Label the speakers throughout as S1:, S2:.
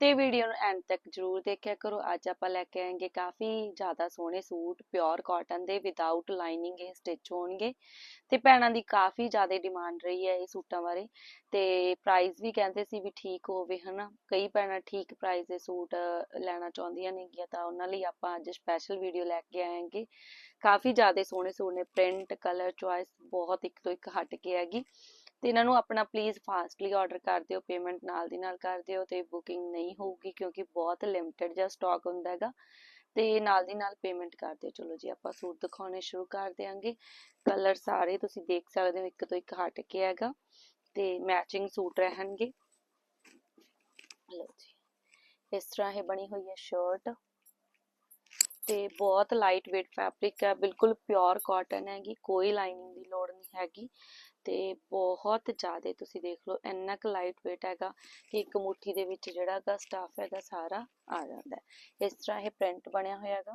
S1: ਤੇ ਵੀਡੀਓ ਨੂੰ ਐਂਡ ਤੱਕ ਜਰੂਰ ਦੇਖਿਆ ਕਰੋ। ਅੱਜ ਆਪਾਂ ਲੈ ਕੇ ਆਏਗੇ ਕਾਫੀ ਜ਼ਿਆਦਾ ਸੋਹਣੇ ਸੂਟ ਪਿਓਰ ਕਾਟਨ ਦੇ ਵਿਦਆਊਟ ਲਾਈਨਿੰਗ ਇਹ ਸਟਿਚ ਹੋਣਗੇ। ਤੇ ਭੈਣਾਂ ਦੀ ਕਾਫੀ ਜ਼ਿਆਦਾ ਡਿਮਾਂਡ ਰਹੀ ਹੈ ਇਹ ਸੂਟਾਂ ਬਾਰੇ। ਤੇ ਪ੍ਰਾਈਸ ਵੀ ਕਹਿੰਦੇ ਸੀ ਵੀ ਠੀਕ ਹੋਵੇ, ਹਨਾ। ਕਈ ਭੈਣਾਂ ਠੀਕ ਪ੍ਰਾਈਸ ਦੇ ਸੂਟ ਲੈਣਾ ਚਾਹੁੰਦੀਆਂ ਨੇਗੀਆਂ ਤਾਂ ਉਹਨਾਂ ਲਈ ਆਪਾਂ ਅੱਜ ਸਪੈਸ਼ਲ ਵੀਡੀਓ ਲੈ ਕੇ ਆਏਗੇ। ਕਾਫੀ ਜ਼ਿਆਦਾ ਸੋਹਣੇ ਸੋਹਣੇ ਪ੍ਰਿੰਟ ਕਲਰ ਚੁਆਇਸ ਬਹੁਤ ਇੱਕ ਤੋਂ ਇੱਕ ਹਟ ਕੇ ਹੈਗੀ। ਤੇ ਇਹਨਾਂ ਨੂੰ ਆਪਣਾ ਪਲੀਜ਼ ਫਾਸਟਲੀ ਆਰਡਰ ਕਰ ਦਿਓ ਪੇਮੈਂਟ ਨਾਲ ਦੀ ਨਾਲ ਕਰ ਦਿਓ ਤੇ ਬੁਕਿੰਗ ਨਹੀਂ ਹੋਊਗੀ ਕਿਉਂਕਿ ਬਹੁਤ ਲਿਮਟਿਡ ਜਿਹਾ ਸਟਾਕ ਹੁੰਦਾ ਹੈਗਾ ਤੇ ਨਾਲ ਦੀ ਨਾਲ ਪੇਮੈਂਟ ਕਰ ਦਿਓ। ਚਲੋ ਜੀ, ਆਪਾਂ ਸੂਟ ਦਿਖਾਉਣੇ ਸ਼ੁਰੂ ਕਰ ਦਿਆਂਗੇ। ਕਲਰ ਸਾਰੇ ਤੁਸੀਂ ਦੇਖ ਸਕਦੇ ਹੋ, ਇੱਕ ਤੋਂ ਇੱਕ ਹਟ ਕੇ ਹੈਗਾ ਤੇ ਮੈਚਿੰਗ ਸੂਟ ਰਹਿਣਗੇ। ਲਓ ਜੀ, ਇਸ ਤਰ੍ਹਾਂ ਇਹ ਬਣੀ ਹੋਈ ਹੈ ਸ਼ਰਟ ਤੇ ਬਹੁਤ ਲਾਈਟ weight ਫੈਬਰਿਕ ਹੈ, ਬਿਲਕੁਲ ਪਿਓਰ ਕਾਟਨ ਹੈਗੀ, ਕੋਈ ਲਾਈਨਿੰਗ ਦੀ ਲੋੜ ਨਹੀਂ ਹੈਗੀ। ਤੇ ਬਹੁਤ ਜ਼ਿਆਦਾ ਤੁਸੀਂ ਦੇਖ ਲਓ, ਇੰਨਾ ਕੁ ਲਾਈਟ weight ਹੈਗਾ ਕਿ ਇੱਕ ਮੁਠੀ ਦੇ ਵਿੱਚ ਜਿਹੜਾ ਹੈਗਾ ਸਟਾਫ ਹੈਗਾ ਸਾਰਾ ਆ ਜਾਂਦਾ ਹੈ। ਇਸ ਤਰ੍ਹਾਂ ਇਹ ਪ੍ਰਿੰਟ ਬਣਿਆ ਹੋਇਆ ਹੈਗਾ।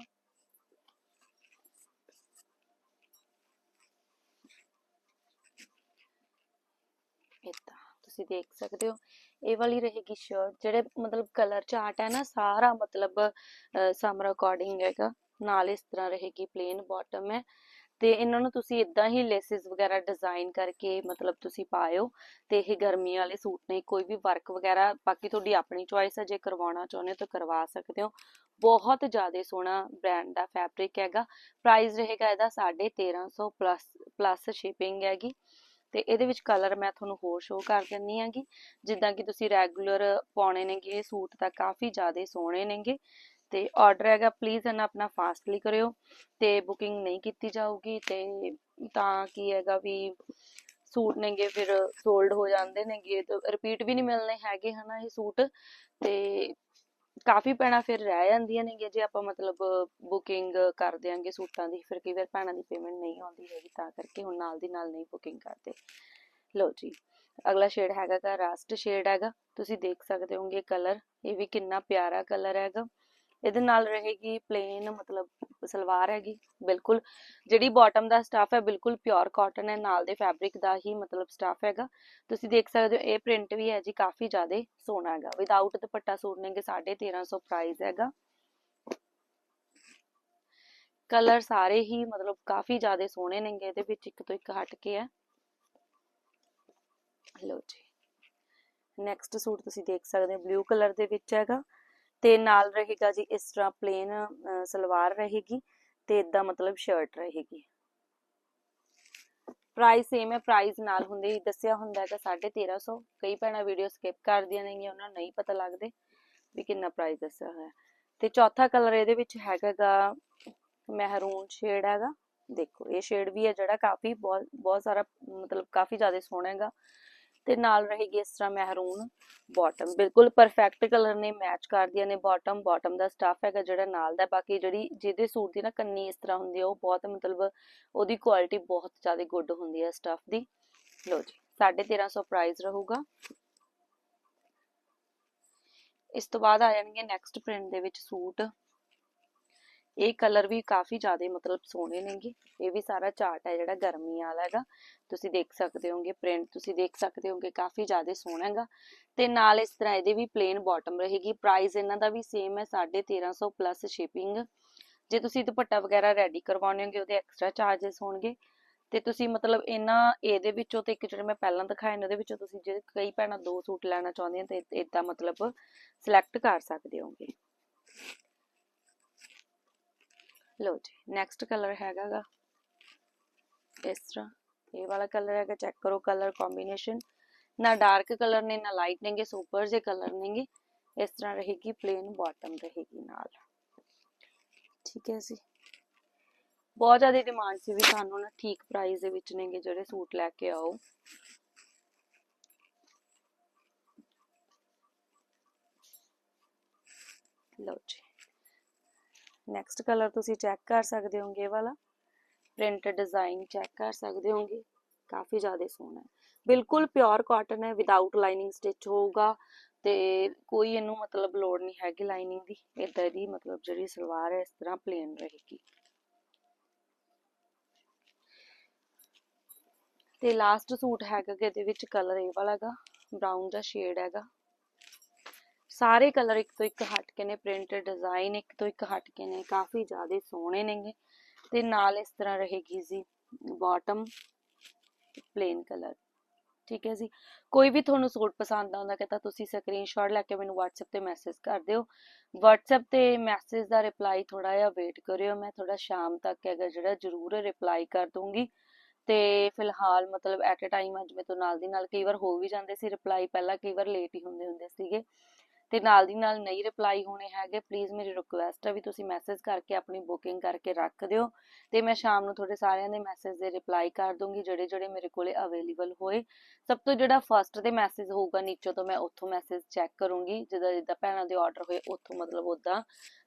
S1: ਇਦਾਂ ਤੁਸੀਂ ਦੇਖ ਸਕਦੇ ਹੋ। ਇਹ ਵਾਲੀ ਰਹੇਗੀ ਸ਼ਰਟ ਜਿਹੜੇ ਮਤਲਬ ਕਲਰ ਚਾਰਟ ਹੈ ਨਾ, ਸਾਰਾ ਮਤਲਬ ਸਮਰ ਅਕੋਰਡਿੰਗ ਹੈਗਾ। ਨਾਲ ਇਸ ਤਰ੍ਹਾਂ ਰਹੇਗੀ ਪਲੇਨ ਬਾਟਮ ਹੈ। ਤੇ ਇਹਨਾਂ ਨੂੰ ਤੁਸੀਂ ਇਦਾਂ ਹੀ ਲੇਸਿਸ ਵਗੈਰਾ ਡਿਜ਼ਾਈਨ ਕਰਕੇ ਮਤਲਬ ਤੁਸੀਂ ਪਾਇਓ ਤੇ ਇਹ ਗਰਮੀ ਵਾਲੇ ਸੂਟ ਨੇ, ਕੋਈ ਵੀ ਵਰਕ ਵਗੈਰਾ, ਬਾਕੀ ਤੁਹਾਡੀ ਆਪਣੀ ਚੁਆਇਸ ਹੈ ਜੇ ਕਰਵਾਉਣਾ ਚਾਹੁੰਦੇ ਤਾਂ ਕਰਵਾ ਸਕਦੇ ਹੋ। ਬਹੁਤ ਜ਼ਿਆਦਾ ਸੋਹਣਾ ਬ੍ਰਾਂਡ ਦਾ ਫੈਬਰਿਕ ਹੈਗਾ। ਪ੍ਰਾਈਸ ਰਹੇਗਾ ਇਹਦਾ 1350 ਪਲੱਸ ਪਲੱਸ ਸ਼ਿਪਿੰਗ ਹੈਗੀ। ਤੇ ਇਹਦੇ ਵਿੱਚ ਕਲਰ ਮੈਂ ਤੁਹਾਨੂੰ ਹੋਰ ਸ਼ੋ ਕਰ ਦਿੰਨੀ ਆਂਗੀ ਜਿੱਦਾਂ ਕਿ ਤੁਸੀਂ ਰੈਗੂਲਰ ਪਾਉਣੇ ਨੇਗੇ ਇਹ ਸੂਟ ਤਾਂ ਕਾਫੀ ਜ਼ਿਆਦਾ ਸੋਹਣੇ ਨੇਗੇ। ਤੇ ਆਰਡਰ ਹੈਗਾ ਪਲੀਜ਼ ਇਹਨਾਂ ਆਪਣਾ ਫਾਸਟਲੀ ਕਰਿਓ ਤੇ ਬੁਕਿੰਗ ਨਹੀਂ ਕੀਤੀ ਜਾਊਗੀ ਤੇ ਤਾਂ ਕੀ ਹੈਗਾ ਵੀ ਸੂਟ ਨੇਗੇ ਫਿਰ ਸੋਲਡ ਹੋ ਜਾਂਦੇ ਨੇਗੇ ਤੇ ਰਿਪੀਟ ਵੀ ਨਹੀਂ ਮਿਲਨੇ ਹੈਗੇ ਹਨਾ ਇਹ ਸੂਟ ਤੇ ਕਾਫੀ ਪੈਣਾ ਫਿਰ ਰਹਿ ਜਾਂਦੀਆਂ ਨੇਗੀਆਂ ਜੇ ਆਪਾਂ ਮਤਲਬ ਬੁਕਿੰਗ ਕਰ ਦਿਆਂਗੇ ਸੂਟਾਂ ਦੀ, ਫਿਰ ਕਈ ਵਾਰ ਭੈਣਾਂ ਦੀ ਪੇਮੈਂਟ ਨਹੀਂ ਆਉਂਦੀ ਹੈਗੀ ਤਾਂ ਕਰਕੇ ਹੁਣ ਨਾਲ ਦੀ ਨਾਲ ਨਹੀਂ ਬੁਕਿੰਗ ਕਰਦੇ। ਲਓ ਜੀ, ਅਗਲਾ ਸ਼ੇਡ ਹੈਗਾ ਦਾ ਰਸਟ ਸ਼ੇਡ ਹੈਗਾ, ਤੁਸੀਂ ਦੇਖ ਸਕਦੇ ਹੋਗੇ ਕਲਰ ਇਹ ਵੀ ਕਿੰਨਾ ਪਿਆਰਾ ਕਲਰ ਹੈਗਾ। ਇਹਦੇ ਨਾਲ ਰਹੇਗੀ ਪਲੇਨ ਮਤਲਬ ਸਲਵਾਰ ਹੈਗੀ, ਬਿਲਕੁਲ। ਜਿਹੜੀ ਬਾਟਮ ਦਾ ਸਟਾਫ ਹੈ, ਬਿਲਕੁਲ ਪਿਓਰ ਕਾਟਨ ਹੈ, ਨਾਲ ਦੇ ਫੈਬਰਿਕ ਦਾ ਹੀ ਮਤਲਬ ਸਟਾਫ ਹੈਗਾ। ਤੁਸੀਂ ਦੇਖ ਸਕਦੇ ਹੋ, ਇਹ ਪ੍ਰਿੰਟ ਵੀ ਹੈ ਜੀ, ਕਾਫੀ ਜ਼ਿਆਦਾ ਸੋਹਣਾ ਹੈਗਾ। ਵਿਦਆਊਟ ਦੁਪੱਟਾ ਸੂਟ ਨੇਗੇ 1350 ਪ੍ਰਾਈਸ ਹੈਗਾ। ਕਲਰ ਸਾਰੇ ਹੀ ਮਤਲਬ ਕਾਫੀ ਜ਼ਿਆਦਾ ਸੋਹਣੇ ਨੇਗੇ ਇਹਦੇ ਵਿੱਚ ਇੱਕ ਤੋਂ ਇੱਕ ਹਟ ਕੇ ਹੈ। ਲਓ ਜੀ। ਨੈਕਸਟ ਸੂਟ ਤੁਸੀਂ ਦੇਖ ਸਕਦੇ ਹੋ ਬਲੂ ਕਲਰ ਦੇ ਵਿੱਚ ਹੈਗਾ। ਤੇ ਨਾਲ ਰਹੇਗਾ ਜੀ ਇਸ ਤਰ੍ਹਾਂ ਪਲੇਨ ਸਲਵਾਰ ਰਹੇਗੀ ਤੇ ਇਦਾਂ ਮਤਲਬ ਸ਼ਰਟ ਰਹੇਗੀ। ਪ੍ਰਾਈਸ ਸੇਮ ਹੈ ਪ੍ਰਾਈਸ ਨਾਲ ਹੁੰਦੇ ਹੀ ਦੱਸਿਆ ਹੁੰਦਾ ਹੈਗਾ 1350 ਕਈ ਭੈਣਾਂ ਵੀਡੀਓ ਸਕਿਪ ਕਰਦੀਆਂ ਨੇਗੀਆਂ ਉਹਨਾਂ ਨੂੰ ਨਹੀਂ ਪਤਾ ਲੱਗਦੇ ਵੀ ਕਿੰਨਾ ਪ੍ਰਾਈਸ ਦੱਸਿਆ ਹੋਇਆ। ਤੇ ਚੌਥਾ ਕਲਰ ਇਹਦੇ ਵਿੱਚ ਹੈਗਾਗਾ ਮਹਿਰੂਨ ਸ਼ੇਡ ਹੈਗਾ। ਦੇਖੋ, ਇਹ ਸ਼ੇਡ ਵੀ ਹੈ ਜਿਹੜਾ ਕਾਫੀ ਬਹੁਤ ਬਹੁਤ ਸਾਰਾ ਮਤਲਬ ਕਾਫੀ ਜ਼ਿਆਦਾ ਸੋਹਣਾ ਹੈਗਾ। ਤੇ ਨਾਲ ਰਹੇਗੀ ਇਸ ਤਰ੍ਹਾਂ ਮਹਿਰੂਨ ਬਾਟਮ ਬਿਲਕੁਲ ਪਰਫੈਕਟ ਕਲਰ ਨੇ ਮੈਚ ਕਰਦੀਆਂ ਨੇ ਬਾਟਮ ਬਾਟਮ ਦਾ ਸਟਾਫ ਹੈਗਾ ਜਿਹੜਾ ਨਾਲ ਦਾ, ਬਾਕੀ ਜਿਹੜੀ ਜਿਹਦੇ ਸੂਟ ਦੀ ਨਾ ਕੰਨੀ ਇਸ ਤਰ੍ਹਾਂ ਹੁੰਦੀ ਹੈ ਉਹ ਬਹੁਤ ਮਤਲਬ ਉਹਦੀ ਕੁਆਲਿਟੀ ਬਹੁਤ ਜ਼ਿਆਦਾ ਗੁੱਡ ਹੁੰਦੀ ਹੈ ਸਟਾਫ ਦੀ। ਲੋ ਜੀ 1350 ਪ੍ਰਾਈਸ ਰਹੂਗਾ। ਇਸ ਤੋਂ ਬਾਅਦ ਆ ਜਾਣਗੇ ਨੈਕਸਟ ਪ੍ਰਿੰਟ ਦੇ ਵਿੱਚ ਸੂਟ। ਇਹ ਕਲਰ ਵੀ ਕਾਫੀ ਜ਼ਿਆਦਾ ਮਤਲਬ ਸੋਹਣੇ ਨੇਗੇ। ਇਹ ਵੀ ਸਾਰਾ ਚਾਰਟ ਹੈ ਜਿਹੜਾ ਗਰਮੀ ਵਾਲਾ ਹੈਗਾ। ਤੁਸੀਂ ਦੇਖ ਸਕਦੇ ਹੋਗੇ ਪ੍ਰਿੰਟ ਤੁਸੀਂ ਦੇਖ ਸਕਦੇ ਹੋਗੇ, ਕਾਫੀ ਜ਼ਿਆਦਾ ਸੋਹਣਾ ਹੈਗਾ। ਤੇ ਨਾਲ ਇਸ ਤਰ੍ਹਾਂ ਇਹਦੇ ਵੀ ਪਲੇਨ ਬਾਟਮ ਰਹੇਗੀ। ਪ੍ਰਾਈਸ ਇਹਨਾਂ ਦਾ ਵੀ ਸੇਮ ਹੈ 1350 ਪਲੱਸ ਸ਼ਿਪਿੰਗ ਜੇ ਤੁਸੀਂ ਦੁਪੱਟਾ ਵਗੈਰਾ ਰੈਡੀ ਕਰਵਾਉਣੇ ਹੋਗੇ, ਉਹਦੇ ਐਕਸਟਰਾ ਚਾਰजेस ਹੋਣਗੇ। ਤੇ ਤੁਸੀਂ ਮਤਲਬ ਇਹਨਾਂ, ਇਹਦੇ ਵਿੱਚੋਂ ਤੇ ਇੱਕ ਜਿਹੜੇ ਮੈਂ ਪਹਿਲਾਂ ਦਿਖਾਏ ਨੇ, ਉਹਦੇ ਵਿੱਚੋਂ ਤੁਸੀਂ ਜੇ ਕਈ ਭੈਣਾਂ ਦੋ ਸੂਟ ਲੈਣਾ ਚਾਹੁੰਦੀਆਂ ਤੇ ਇਦਾਂ ਮਤਲਬ ਸਿਲੈਕਟ ਕਰ ਸਕਦੇ ਹੋਗੇ। ਲੋ ਜੀ ਨੈਕਸਟ ਕਲਰ ਹੈਗਾਗਾ। ਇਸ ਤਰ੍ਹਾਂ, ਇਹ ਵਾਲਾ ਕਲਰ ਹੈਗਾ ਚੈੱਕ ਕਰੋ ਕਲਰ ਕੰਬੀਨੇਸ਼ਨ ਨਾ ਡਾਰਕ ਕਲਰ ਨੇ, ਨਾ ਲਾਈਟ ਨੇਗੇ ਸੁਪਰ ਜੇ ਕਲਰ ਨੇਗੇ। ਇਸ ਤਰ੍ਹਾਂ ਰਹੇਗੀ ਪਲੇਨ ਬਾਟਮ ਰਹੇਗੀ ਨਾਲ। ਠੀਕ ਹੈ ਜੀ। ਬਹੁਤ ਜ਼ਿਆਦਾ ਡਿਮਾਂਡ ਸੀ ਵੀ ਸਾਨੂੰ ਨਾ ਠੀਕ ਪ੍ਰਾਈਸ ਦੇ ਵਿੱਚ ਨੇਗੇ ਜਿਹੜੇ ਸੂਟ ਲੈ ਕੇ ਆਓ। ਲਓ ਜੀ। ਨੈਕਸਟ ਕਲਰ ਤੁਸੀਂ ਚੈੱਕ ਕਰ ਸਕਦੇ ਹੋਗੇ ਵਾਲਾ। ਪ੍ਰਿੰਟ ਡਿਜ਼ਾਈਨ ਚੈੱਕ ਕਰ ਸਕਦੇ ਹੋਗੇ। ਕਾਫੀ ਜ਼ਿਆਦਾ ਸੋਹਣਾ ਹੈ। ਬਿਲਕੁਲ ਪਿਓਰ ਕਾਟਨ ਹੈ ਵਿਦਆਊਟ ਲਾਈਨਿੰਗ ਸਟਿਚ ਹੋਊਗਾ। ਤੇ ਕੋਈ ਇਹਨੂੰ ਮਤਲਬ ਲੋੜ ਨਹੀਂ ਹੈਗੀ ਲਾਈਨਿੰਗ ਦੀ। ਇਦਾਂ ਦੀ ਮਤਲਬ ਜਿਹੜੀ ਸਲਵਾਰ ਹੈ, ਇਸ ਤਰ੍ਹਾਂ ਪਲੇਨ ਰਹੇਗੀ। ਤੇ ਲਾਸਟ ਸੂਟ ਹੈਗਾ ਗਾ ਇਹਦੇ ਵਿੱਚ ਕਲਰ ਇਹ ਵਾਲਾ ਗਾ ਦਾ ਸ਼ੇਡ ਹੈਗਾ। ਸਾਰੇ ਕਲਰ ਇੱਕ ਤੋਂ ਇੱਕ ਹਟ ਕੇ ਨੇ, ਪ੍ਰਿੰਟਡ ਡਿਜ਼ਾਈਨ ਇੱਕ ਤੋਂ ਇੱਕ ਹਟ ਕੇ ਨੇ, ਕਾਫੀ ਜ਼ਿਆਦਾ ਸੋਹਣੇ ਨੇਗੇ ਤੇ ਨਾਲ ਇਸ ਤਰ੍ਹਾਂ ਰਹੇਗੀ ਜੀ ਬਾਟਮ ਪਲੇਨ ਕਲਰ ਠੀਕ ਹੈ ਜੀ। ਕੋਈ ਵੀ ਤੁਹਾਨੂੰ ਸੂਟ ਪਸੰਦ ਆਉਂਦਾ ਕਿ ਤਾਂ ਤੁਸੀਂ ਸਕਰੀਨਸ਼ਾਟ ਲੈ ਕੇ ਮੈਨੂੰ WhatsApp ਤੇ ਮੈਸੇਜ ਕਰ ਦਿਓ। WhatsApp ਤੇ ਮੈਸੇਜ ਦਾ ਰਿਪਲਾਈ ਥੋੜਾ ਜਿਹਾ ਵੇਟ ਕਰਿਓ। ਮੈਂ ਥੋੜਾ ਸ਼ਾਮ ਤੱਕ ਹੈਗਾ ਜਿਹੜਾ, ਜ਼ਰੂਰ ਰਿਪਲਾਈ ਕਰ ਦੂੰਗੀ। ਤੇ ਫਿਲਹਾਲ ਮਤਲਬ ਐਟ ਅ ਟਾਈਮ ਅੱਜ ਮੇਰੇ ਤੋਂ ਨਾਲ ਦੀ ਨਾਲ ਕਈ ਵਾਰ ਹੋ ਵੀ ਜਾਂਦੇ ਸੀ ਰਿਪਲਾਈ ਪਹਿਲਾਂ ਕਈ ਵਾਰ ਲੇਟ ਹੀ ਹੁੰਦੇ ਹੁੰਦੇ ਸੀਗੇ। ਤੇ ਨਾਲ ਦੀ ਨਾਲ ਨਹੀਂ ਰਿਪਲਾਈ ਹੋਣੇ ਹੈਗੇ ਪਲੀਜ਼ ਮੇਰੀ ਰਿਕੁਐਸਟ ਹੈ ਵੀ ਤੁਸੀਂ ਮੈਸੇਜ ਕਰਕੇ ਆਪਣੀ ਬੁਕਿੰਗ ਕਰਕੇ ਰੱਖ ਦਿਓ ਤੇ ਮੈਂ ਸ਼ਾਮ ਨੂੰ ਤੁਹਾਡੇ ਸਾਰਿਆਂ ਦੇ ਮੈਸੇਜ ਦੇ ਰਿਪਲਾਈ ਕਰ ਦੂੰਗੀ, ਜਿਹੜੇ ਜਿਹੜੇ ਮੇਰੇ ਕੋਲੇ ਅਵੇਲੇਬਲ ਹੋਏ। ਸਭ ਤੋਂ ਜਿਹੜਾ ਫਰਸਟ ਤੇ ਮੈਸੇਜ ਹੋਊਗਾ ਨੀਚੋਂ ਤੋਂ ਮੈਂ ਉੱਥੋਂ ਮੈਸੇਜ ਚੈੱਕ ਕਰੂੰਗੀ, ਜਿੱਦਾਂ ਜਿੱਦਾਂ ਭੈਣਾਂ ਦੇ ਆਰਡਰ ਹੋਏ, ਉੱਥੋਂ ਮਤਲਬ ਉਦਾਂ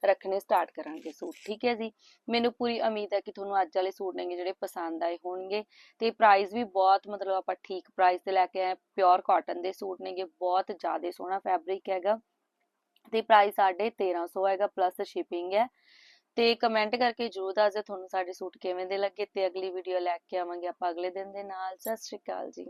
S1: ਰੱਖਣੇ ਸਟਾਰਟ ਕਰਾਂਗੇ ਸੂਟ, ਠੀਕ ਹੈ ਜੀ? ਮੈਨੂੰ ਪੂਰੀ ਉਮੀਦ ਹੈ ਕਿ ਤੁਹਾਨੂੰ ਅੱਜ ਵਾਲੇ ਸੂਟ ਨੇਗੇ ਜਿਹੜੇ ਪਸੰਦ ਆਏ ਹੋਣਗੇ ਤੇ ਪ੍ਰਾਈਸ ਵੀ ਬਹੁਤ ਮਤਲਬ ਆਪਾਂ ਠੀਕ ਪ੍ਰਾਈਸ ਤੇ ਲੈ ਕੇ ਆਏ ਪਿਓਰ ਕਾਟਨ ਦੇ ਸੂਟ ਨੇਗੇ, ਬਹੁਤ ਜ਼ਿਆਦਾ ਸੋਹਣਾ ਫੈਬਰਿਕ ਹੈਗਾ। ਤੇ ਪ੍ਰਾਈਸ ਸਾਡੇ 1300 ਹੈਗਾ ਪਲੱਸ ਸ਼ਿਪਿੰਗ ਹੈ। ਤੇ ਕਮੈਂਟ ਕਰਕੇ ਜਰੂਰ ਦੱਸ ਦਿਓ ਤੁਹਾਨੂੰ ਸਾਡੇ ਸੂਟ ਕਿਵੇਂ ਦੇ ਲੱਗੇ ਤੇ ਅਗਲੀ ਵੀਡੀਓ ਲੈ ਕੇ ਆਵਾਂਗੇ ਆਪਾਂ ਅਗਲੇ ਦਿਨ ਦੇ ਨਾਲ। ਸਤਿ ਸ਼੍ਰੀ ਅਕਾਲ ਜੀ।